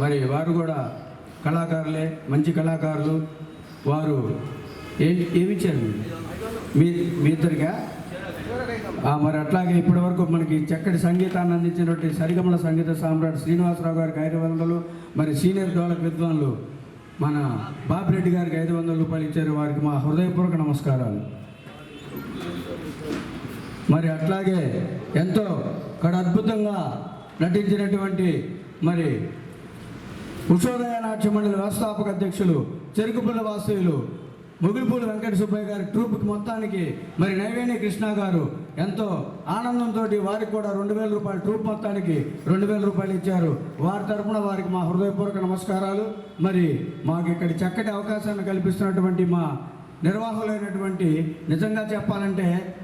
మరి వారు కూడా కళాకారులే మంచి కళాకారులు. వారు ఏమి ఏమిచ్చారు? మీ మీ ఇద్దరిగా మరి అట్లాగే ఇప్పటివరకు మనకి చక్కటి సంగీతాన్ని అందించినటువంటి సరిగమల సంగీత సామ్రాట్ శ్రీనివాసరావు గారికి ఐదు వందలు మరి సీనియర్ డోలక్ విద్వాన్లు మన బాపిరెడ్డి గారికి ఐదు వందల రూపాయలు ఇచ్చారు. వారికి మా హృదయపూర్వక నమస్కారాలు. మరి అట్లాగే ఎంతో కడ అద్భుతంగా నటించినటువంటి మరి ఉషోదయ నాట్య మండలి వ్యవస్థాపక అధ్యక్షులు చెరుకుపల్లి వాసులు ముగిలిపూడి వెంకట సుబ్బయ్య గారి ట్రూప్కి మొత్తానికి మరి నైవేణి కృష్ణ గారు ఎంతో ఆనందంతో వారికి కూడా రెండు వేల రూపాయలు ట్రూప్ మొత్తానికి రెండు వేల రూపాయలు ఇచ్చారు. వారి తరపున వారికి మా హృదయపూర్వక నమస్కారాలు. మరి మాకు ఇక్కడ చక్కటి అవకాశాన్ని కల్పిస్తున్నటువంటి మా నిర్వాహకులైనటువంటి నిజంగా చెప్పాలంటే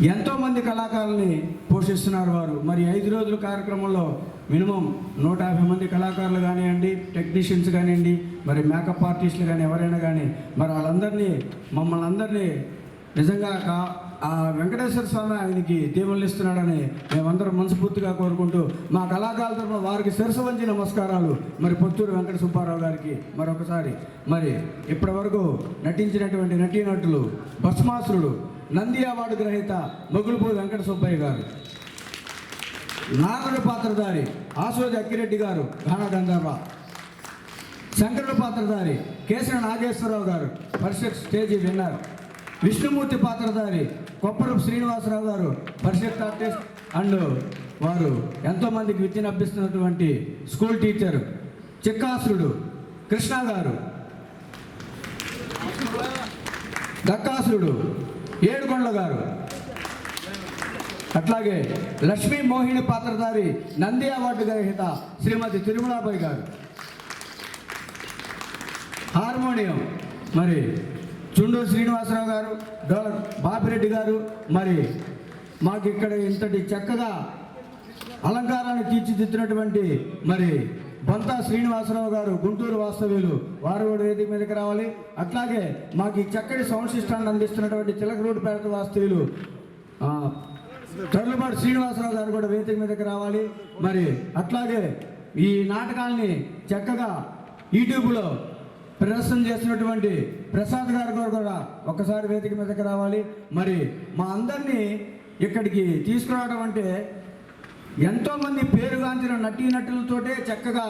ఎంతోమంది కళాకారుల్ని పోషిస్తున్నారు వారు. మరి ఐదు రోజుల కార్యక్రమంలో మినిమం నూట యాభై మంది కళాకారులు కానివ్వండి టెక్నీషియన్స్ కానివ్వండి మరి మేకప్ ఆర్టిస్టులు కానీ ఎవరైనా కానీ మరి వాళ్ళందరినీ మమ్మల్ని అందరినీ నిజంగా కా ఆ వెంకటేశ్వర స్వామి ఆయనకి దీవెనలు ఇస్తున్నాడని మేమందరం మనస్ఫూర్తిగా కోరుకుంటూ మా కళాకారుల తరఫున వారికి శిరసు వంచి నమస్కారాలు. మరి పొత్తూరు వెంకట సుబ్బారావు గారికి మరొకసారి. మరి ఇప్పటి వరకు నటించినటువంటి నటీనటులు భస్మాసురుడు నంది అవార్డు గ్రహీత మొగులుపూడి వెంకట సుబ్బయ్య గారు. నాగరుడు పాత్రధారి ఆసోజి అక్కిరెడ్డి గారు ఘాన గంధర్వ శంకరుడు పాత్రధారి కేసర నాగేశ్వరరావు గారు పరిషత్ స్టేజీ విన్నర్. విష్ణుమూర్తి పాత్రధారి కొప్పరపు శ్రీనివాసరావు గారు పరిషత్ ఆర్టిస్ట్. అండ్ వారు ఎంతోమందికి విద్యను అభ్యస్తున్నటువంటి స్కూల్ టీచర్ చిక్కాసురుడు కృష్ణ గారు. దక్కాసురుడు ఏడుకొండల గారు. అట్లాగే లక్ష్మీ మోహిని పాత్రధారి నంది అవార్డు గ్రహీత శ్రీమతి తిరుమలాబాయి గారు. హార్మోనియం. మరి చుండూరు శ్రీనివాసరావు గారు డోల బాపిరెడ్డి గారు మరి మాకు ఇక్కడ ఇంతటి చక్కగా అలంకారాన్ని తీర్చిదిద్దినటువంటి మరి బంతా శ్రీనివాసరావు గారు గుంటూరు వాస్తవ్యులు వారు కూడా వేదిక మీదకి రావాలి. అట్లాగే మాకు ఈ చక్కటి సౌండ్ సిస్టాన్ని అందిస్తున్నటువంటి చిలక పేట వాస్తవ్యులు ఆ, శ్రీనివాసరావు గారు కూడా వేదిక మీదకి రావాలి. మరి అట్లాగే ఈ నాటకాల్ని చక్కగా యూట్యూబ్లో ప్రదర్శన చేసినటువంటి ప్రసాద్ గారు కూడా ఒక్కసారి వేదిక మీదకి రావాలి. మరి మా అందరినీ ఇక్కడికి తీసుకురావడం అంటే ఎంతోమంది పేరుగాంచిన నటీ నటులతోటే చక్కగా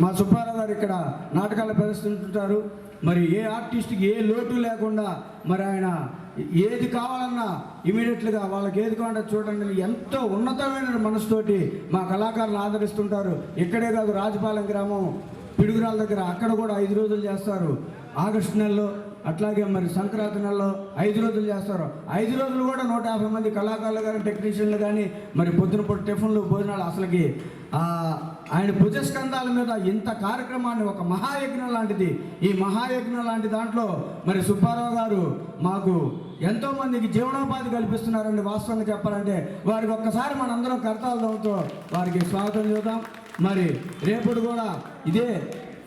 మా సుబ్బారావు గారు ఇక్కడ నాటకాలు ప్రదర్శిస్తుంటారు. మరి ఏ ఆర్టిస్ట్కి ఏ లోటు లేకుండా మరి ఆయన ఏది కావాలన్నా ఇమీడియట్లుగా వాళ్ళకి ఏది కావాలంటే చూడండి ఎంతో ఉన్నతమైన మనసుతోటి మా కళాకారులు ఆదరిస్తుంటారు. ఇక్కడే కాదు రాజపాలెం గ్రామం పిడుగురాల దగ్గర అక్కడ కూడా ఐదు రోజులు చేస్తారు. ఆగస్టు నెలలో అట్లాగే మరి సంక్రాంతి నెలలో ఐదు రోజులు చేస్తారు. ఐదు రోజులు కూడా నూట యాభై మంది కళాకారులు కానీ టెక్నీషియన్లు కానీ మరి పొద్దున పూట టిఫిన్లు భోజనాలు అసలుకి ఆయన భుజస్కంధాల మీద ఇంత కార్యక్రమాన్ని ఒక మహాయజ్ఞం లాంటిది. ఈ మహాయజ్ఞం లాంటి దాంట్లో మరి సుబ్బారావు గారు మాకు ఎంతో మందికి జీవనోపాధి కల్పిస్తున్నారండి వాస్తవంగా చెప్పాలంటే. వారికి ఒక్కసారి మనందరం కర్తాలతో వారికి స్వాగతం చూద్దాం. మరి రేపటి కూడా ఇదే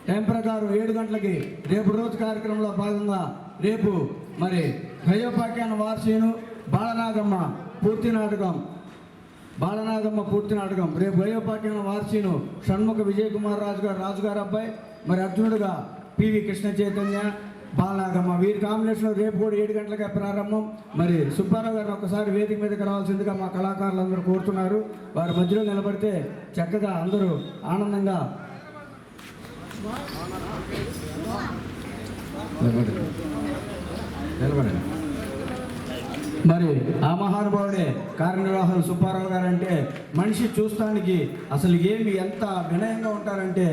టైం ప్రకారం ఏడు గంటలకి రేపు రోజు కార్యక్రమంలో భాగంగా రేపు మరి భయోపాఖ్యాన వార్షీను బాలనాగమ్మ పూర్తి నాటకం. బాలనాగమ్మ పూర్తి నాటకం. రేపు హయోపాఖ్యాన వార్షీను షణ్ముఖ విజయ్ కుమార్ రాజు గారు రాజుగారు అబ్బాయి మరి అర్జునుడుగా పివి కృష్ణ చైతన్య బాలనాగమ్మ వీరి కాంబినేషన్లో రేపు కూడా ఏడు గంటలకే ప్రారంభం. మరి సుబ్బారావు గారిని ఒకసారి వేదిక మీదకి రావాల్సిందిగా మా కళాకారులు అందరూ కోరుతున్నారు. వారి మధ్యలో నిలబడితే చక్కగా అందరూ ఆనందంగా నిలబడండి. మరి ఆ మహానుభావుడే కార్యనిర్వాహకులు సుబ్బారావు గారు అంటే మనిషి చూస్తానికి అసలు ఏమి ఎంత వినయంగా ఉంటారంటే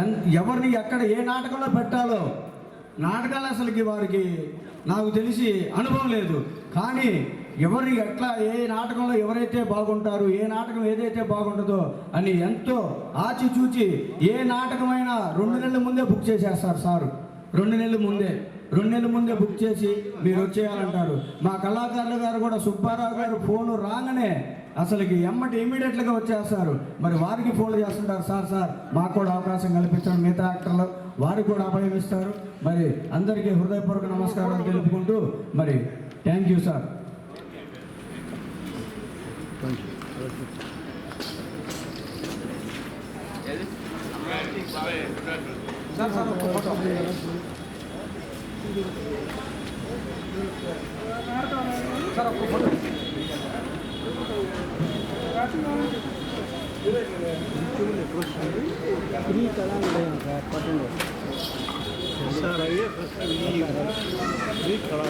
ఎన్ ఎవరిని ఎక్కడ ఏ నాటకంలో పెట్టాలో నాటకాలు అసలుకి వారికి నాకు తెలిసి అనుభవం లేదు. కానీ ఎవరిని ఎట్లా ఏ నాటకంలో ఎవరైతే బాగుంటారు ఏ నాటకం ఏదైతే బాగుంటుందో అని ఎంతో ఆచిచూచి ఏ నాటకమైనా రెండు నెలల ముందే బుక్ చేసేస్తారు సారు. రెండు నెలల ముందే. రెండు నెలల ముందే బుక్ చేసి మీరు వచ్చేయాలంటారు. మా కళాకారులు గారు కూడా సుబ్బారావు గారు ఫోన్ రాగానే అసలుకి ఎమ్మటి ఇమీడియట్గా వచ్చేస్తారు. మరి వారికి ఫోన్ చేస్తుంటారు సార్ సార్ మాకు కూడా అవకాశం కల్పించండి మిగతా యాక్టర్లు. వారికి కూడా అభయం ఇస్తారు. మరి అందరికీ హృదయపూర్వక నమస్కారాలు తెలుపుకుంటూ మరి thank you sir sir అయ్యే ఫస్ట్ ఈ ఈ కళ